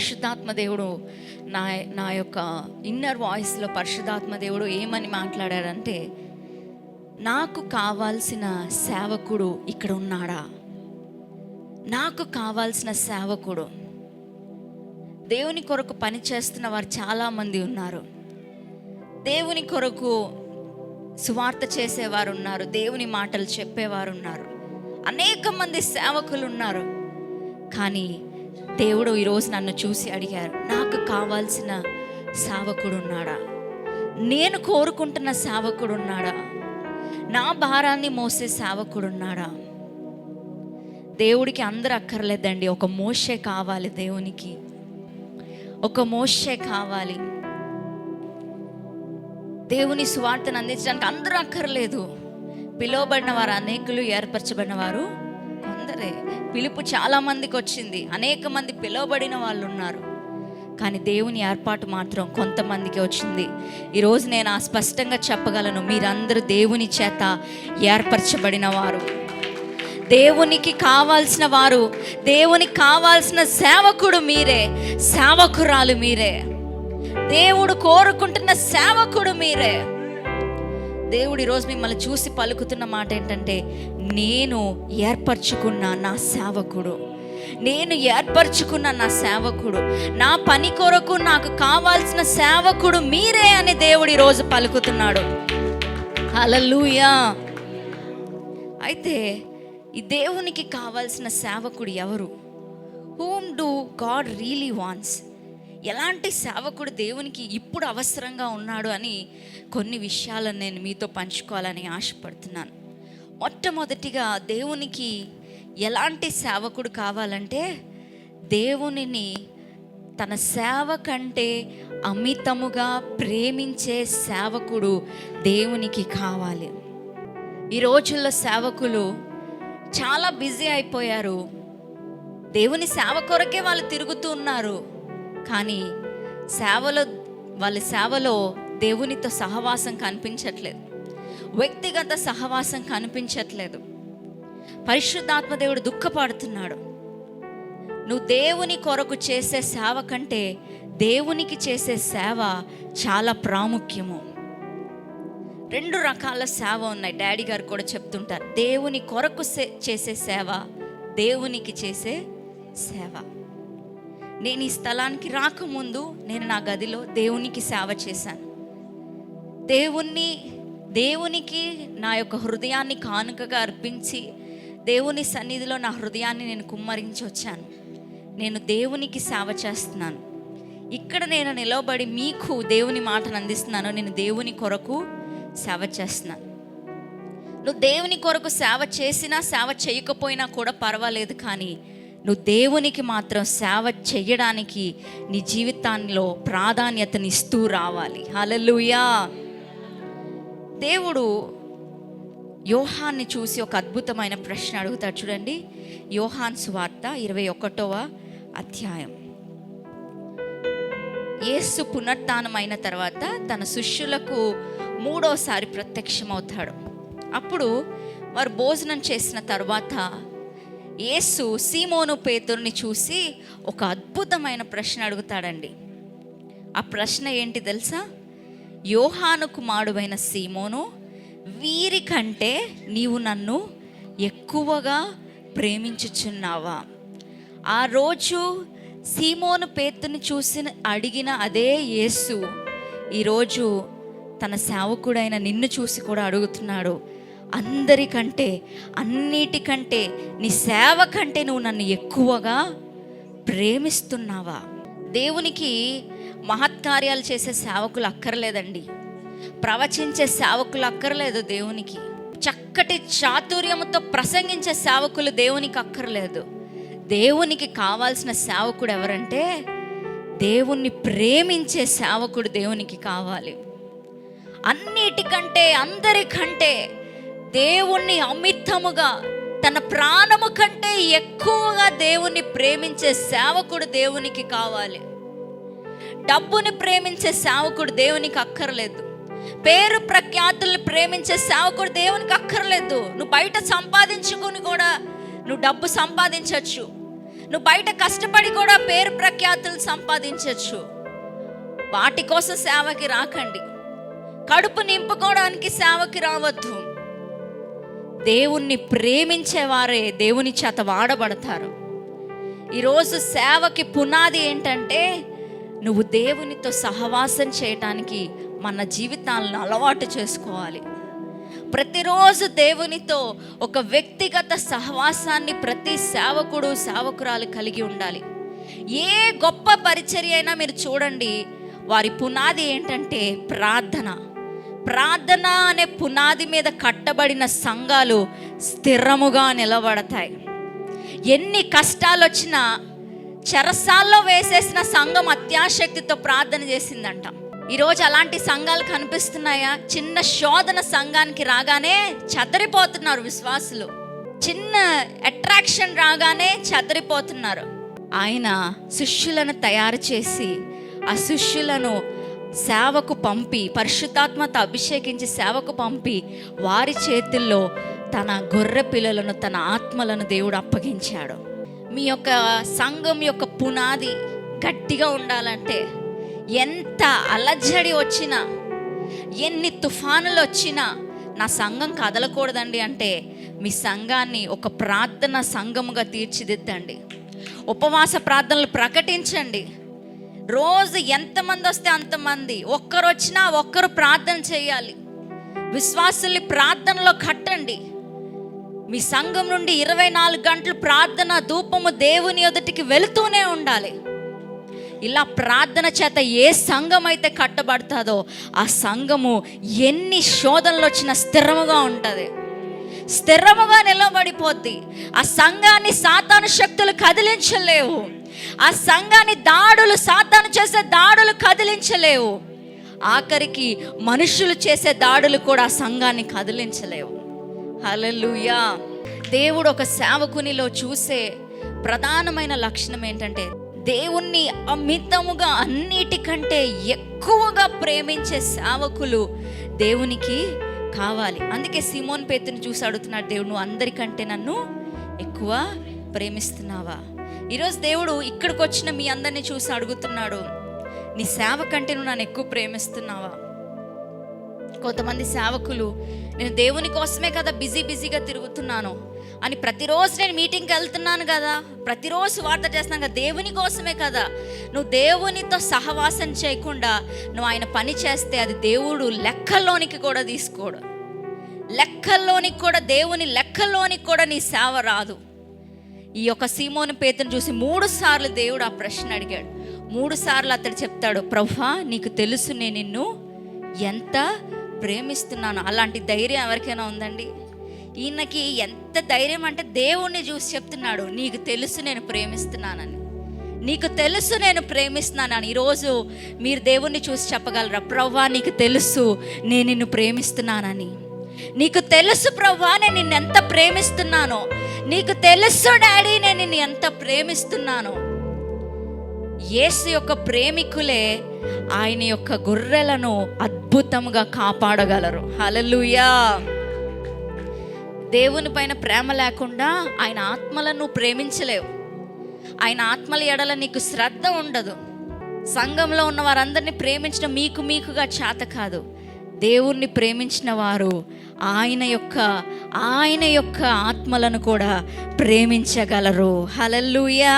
పరిశుద్ధాత్మ దేవుడు నా నా యొక్క ఇన్నర్ వాయిస్లో పరిశుద్ధాత్మ దేవుడు ఏమని మాట్లాడారంటే నాకు కావాల్సిన సేవకుడు ఇక్కడ ఉన్నాడా? నాకు కావాల్సిన సేవకుడు. దేవుని కొరకు పనిచేస్తున్న వారు చాలామంది ఉన్నారు. దేవుని కొరకు సువార్త చేసేవారు ఉన్నారు. దేవుని మాటలు చెప్పేవారు ఉన్నారు. అనేక మంది సేవకులు ఉన్నారు. కానీ దేవుడు ఈరోజు నన్ను చూసి అడిగారు నాకు కావాల్సిన సావకుడు ఉన్నాడా నేను కోరుకుంటున్న సావకుడు ఉన్నాడా నా భారాన్ని మోసే సావకుడు ఉన్నాడా దేవుడికి అందరు అక్కర్లేదండి. ఒక మోషే కావాలి దేవునికి. ఒక మోషే కావాలి. దేవుని సువార్తను అందించడానికి అందరూ అక్కర్లేదు. పిలువబడిన వారు అనేకులు ఏర్పరచబడిన వారు కొందరే. పిలుపు చాలా మందికి వచ్చింది. అనేక మంది పిలువబడిన వాళ్ళు ఉన్నారు. కానీ దేవుని ఏర్పాటు మాత్రం కొంతమందికి వచ్చింది. ఈరోజు నేను ఆ స్పష్టంగా చెప్పగలను మీరందరూ దేవుని చేత ఏర్పరచబడిన వారు. దేవునికి కావాల్సిన వారు దేవునికి కావాల్సిన సేవకుడు మీరే సేవకురాలు మీరే. దేవుడు కోరుకుంటున్న సేవకుడు మీరే. దేవుడు ఈరోజు మిమ్మల్ని చూసి పలుకుతున్న మాట ఏంటంటే నేను ఏర్పరచుకున్న నా సేవకుడు. నేను ఏర్పరచుకున్న నా సేవకుడు. నా పని కొరకు నాకు కావాల్సిన సేవకుడు మీరే అని దేవుడు ఈరోజు పలుకుతున్నాడు. అలలుయా అయితే ఈ దేవునికి కావాల్సిన సేవకుడు ఎవరు? Whom do God really wants ఎలాంటి సేవకుడు దేవునికి ఇప్పుడు అవసరంగా ఉన్నాడు అని కొన్ని విషయాలను నేను మీతో పంచుకోవాలని ఆశపడుతున్నాను. మొట్టమొదటిగా దేవునికి ఎలాంటి సేవకుడు కావాలంటే దేవునిని తన సేవ కంటే అమితముగా ప్రేమించే సేవకుడు దేవునికి కావాలి. ఈ రోజుల్లో సేవకులు చాలా బిజీ అయిపోయారు. దేవుని సేవ కొరకే వాళ్ళు తిరుగుతూ ఉన్నారు. కానీ సేవలో వాళ్ళ సేవలో దేవునితో సహవాసం కనిపించట్లేదు. వ్యక్తిగత సహవాసం కనిపించట్లేదు. పరిశుద్ధాత్మ దేవుడు దుఃఖపడుతున్నాడు. నువ్వు దేవుని కొరకు చేసే సేవ కంటే దేవునికి చేసే సేవ చాలా ప్రాముఖ్యము. రెండు రకాల సేవ ఉన్నాయి. డాడీ గారు కూడా చెప్తుంటారు. దేవుని కొరకు సే- చేసే సేవ దేవునికి చేసే సేవ. నేను ఈ స్థలానికి రాకముందు నేను నా గదిలో దేవునికి సేవ చేశాను. దేవుణ్ణి దేవునికి నా యొక్క హృదయాన్ని కానుకగా అర్పించి దేవుని సన్నిధిలో నా హృదయాన్ని నేను కుమ్మరించి వచ్చాను. నేను దేవునికి సేవ చేస్తున్నాను. ఇక్కడ నేను నిలబడి మీకు దేవుని మాటను అందిస్తున్నాను. నేను దేవుని కొరకు సేవ చేస్తున్నాను. నువ్వు దేవుని కొరకు సేవ చేసినా సేవ చేయకపోయినా కూడా పర్వాలేదు కానీ నువ్వు దేవునికి మాత్రం సేవ చేయడానికి నీ జీవితాల్లో ప్రాధాన్యతనిస్తూ రావాలి. హలలుయా దేవుడు యోహాన్ని చూసి ఒక అద్భుతమైన ప్రశ్న అడుగుతాడు. చూడండి. యోహాన్ సువార్త ఇరవై ఒకటవ అధ్యాయం. యేసు పునరుత్థానమైన తర్వాత తన శిష్యులకు మూడోసారి ప్రత్యక్షమవుతాడు. అప్పుడు వారు భోజనం చేసిన తర్వాత యేసు సీమోను పేతుర్ని చూసి ఒక అద్భుతమైన ప్రశ్న అడుగుతాడండి. ఆ ప్రశ్న ఏంటి తెలుసా? యోహాను కుమారుడైన సీమోను వీరికంటే నీవు నన్ను ఎక్కువగా ప్రేమించుచున్నావా? ఆ రోజు సీమోను పేతుని చూసిన అడిగిన అదే యేసు ఈరోజు తన సేవకుడైన నిన్ను చూసి కూడా అడుగుతున్నాడు. అందరికంటే అన్నిటికంటే నీ సేవ కంటే నువ్వు నన్ను ఎక్కువగా ప్రేమిస్తున్నావా? దేవునికి మహత్కార్యాలు చేసే సేవకులు అక్కర్లేదండి. ప్రవచించే సేవకులు అక్కర్లేదు దేవునికి. చక్కటి చాతుర్యముతో ప్రసంగించే సేవకులు దేవునికి అక్కర్లేదు. దేవునికి కావాల్సిన సేవకుడు ఎవరంటే దేవుణ్ణి ప్రేమించే సేవకుడు దేవునికి కావాలి. అన్నిటికంటే అందరికంటే దేవుణ్ణి అమితముగా తన ప్రాణము కంటే ఎక్కువగా దేవుణ్ణి ప్రేమించే సేవకుడు దేవునికి కావాలి. డబ్బుని ప్రేమించే సేవకుడు దేవునికి అక్కర్లేదు. పేరు ప్రఖ్యాతుల్ని ప్రేమించే సేవకుడు దేవునికి అక్కర్లేదు. నువ్వు బయట సంపాదించుకుని కూడా నువ్వు డబ్బు సంపాదించవచ్చు నువ్వు బయట కష్టపడి కూడా పేరు ప్రఖ్యాతులు సంపాదించవచ్చు వాటి కోసం సేవకి రాకండి. కడుపు నింపుకోవడానికి సేవకి రావద్దు. దేవుణ్ణి ప్రేమించేవారే దేవుని చేత వాడబడతారు. ఈరోజు సేవకి పునాది ఏంటంటే నువ్వు దేవునితో సహవాసం చేయటానికి మన జీవితాలను అలవాటు చేసుకోవాలి. ప్రతిరోజు దేవునితో ఒక వ్యక్తిగత సహవాసాన్ని ప్రతి సేవకుడు సేవకురాలు కలిగి ఉండాలి. ఏ గొప్ప పరిచర్య అయినా మీరు చూడండి వారి పునాది ఏంటంటే ప్రార్థన. ప్రార్థన అనే పునాది మీద కట్టబడిన సంఘాలు స్థిరముగా నిలబడతాయి. ఎన్ని కష్టాలు వచ్చినా చెరసాల్లో వేసేసిన సంఘం అత్యాశక్తితో ప్రార్థన చేసిందంట. ఈరోజు అలాంటి సంఘాలు కనిపిస్తున్నాయా? చిన్న శోధన సంఘానికి రాగానే చదరిపోతున్నారు విశ్వాసులు. చిన్న అట్రాక్షన్ రాగానే చదరిపోతున్నారు. ఆయన శిష్యులను తయారు చేసి ఆ శిష్యులను సేవకు పంపి పరిశుద్ధాత్మత అభిషేకించి సేవకు పంపి వారి చేతుల్లో తన గొర్రె పిల్లలను తన ఆత్మలను దేవుడు అప్పగించాడు. మీ యొక్క సంఘం యొక్క పునాది గట్టిగా ఉండాలంటే ఎంత అలజడి వచ్చినా ఎన్ని తుఫానులు వచ్చినా నా సంఘం కదలకూడదండి అంటే మీ సంఘాన్ని ఒక ప్రార్థన సంఘముగా తీర్చిదిద్దండి. ఉపవాస ప్రార్థనలు ప్రకటించండి. రోజు ఎంతమంది వస్తే అంతమంది. ఒక్కరు వచ్చినా ఒక్కరు ప్రార్థన చేయాలి. విశ్వాసుల్ని ప్రార్థనలో కట్టండి. మీ సంఘం నుండి ఇరవై నాలుగు గంటలు ప్రార్థన ధూపము దేవుని ఎదుటికి వెళుతూనే ఉండాలి. ఇలా ప్రార్థన చేత ఏ సంఘం అయితే కట్టబడుతుందో ఆ సంఘము ఎన్ని శోధనలు వచ్చినా స్థిరముగా ఉంటుంది. స్థిరముగా నిలబడిపోద్ది. ఆ సంఘాన్ని సాతాను శక్తులు కదిలించలేవు. ఆ సంఘాన్ని దాడులు సాతాను చేసే దాడులు కదిలించలేవు. ఆఖరికి మనుషులు చేసే దాడులు కూడా ఆ సంఘాన్ని కదిలించలేవు. హలలుయా దేవుడు ఒక సేవకునిలో చూసే ప్రధానమైన లక్షణం ఏంటంటే దేవుణ్ణి అమితముగా అన్నిటికంటే ఎక్కువగా ప్రేమించే సేవకులు దేవునికి కావాలి. అందుకే సిమోన్ పేతుని చూసి అడుగుతున్నాడు దేవుడు నువ్వు అందరికంటే నన్ను ఎక్కువ ప్రేమిస్తున్నావా? ఈరోజు దేవుడు ఇక్కడికి వచ్చిన మీ అందరిని చూసి అడుగుతున్నాడు నీ సేవ కంటే నువ్వు నన్ను ఎక్కువ ప్రేమిస్తున్నావా? కొంతమంది సేవకులు నేను దేవుని కోసమే కదా బిజీ బిజీగా తిరుగుతున్నాను అని ప్రతిరోజు నేను మీటింగ్కి వెళ్తున్నాను కదా ప్రతిరోజు వార్త చేస్తున్నాను కదా దేవుని కోసమే కదా. నువ్వు దేవునితో సహవాసం చేయకుండా నువ్వు ఆయన పని చేస్తే అది దేవుడు లెక్కల్లోనికి కూడా తీసుకోడు. లెక్కల్లోనికి కూడా దేవుని లెక్కల్లోనికి కూడా నీ సేవ రాదు. ఈ యొక్క సీమోని పేతను చూసి మూడు సార్లు దేవుడు ఆ ప్రశ్న అడిగాడు. మూడు సార్లు అతడు చెప్తాడు ప్రభా నీకు తెలుసు నేను నిన్ను ఎంత ప్రేమిస్తున్నాను. అలాంటి ధైర్యం ఎవరికైనా ఉందండి? ఈయనకి ఎంత ధైర్యం అంటే దేవుణ్ణి చూసి చెప్తున్నాడు నీకు తెలుసు నేను ప్రేమిస్తున్నానని. నీకు తెలుసు నేను ప్రేమిస్తున్నానని. ఈరోజు మీరు దేవుణ్ణి చూసి చెప్పగలరా? ప్రవ్వా నీకు తెలుసు నేను నిన్ను ప్రేమిస్తున్నానని. నీకు తెలుసు ప్రవ్వా నేను నిన్ను ఎంత ప్రేమిస్తున్నానో. నీకు తెలుసు డాడీ నేను నిన్ను ఎంత ప్రేమిస్తున్నాను. యేసు యొక్క ప్రేమికులే ఆయన యొక్క గొర్రెలను అద్భుతంగా కాపాడగలరు. హలలుయా దేవుని పైన ప్రేమ లేకుండా ఆయన ఆత్మలను ప్రేమించలేవు. ఆయన ఆత్మల ఎడల నీకు శ్రద్ధ ఉండదు. సంఘంలో ఉన్న వారందరినీ ప్రేమించడం మీకు మీకుగా చేత కాదు. దేవుణ్ణి ప్రేమించిన వారు ఆయన యొక్క ఆయన యొక్క ఆత్మలను కూడా ప్రేమించగలరు. హలల్లుయా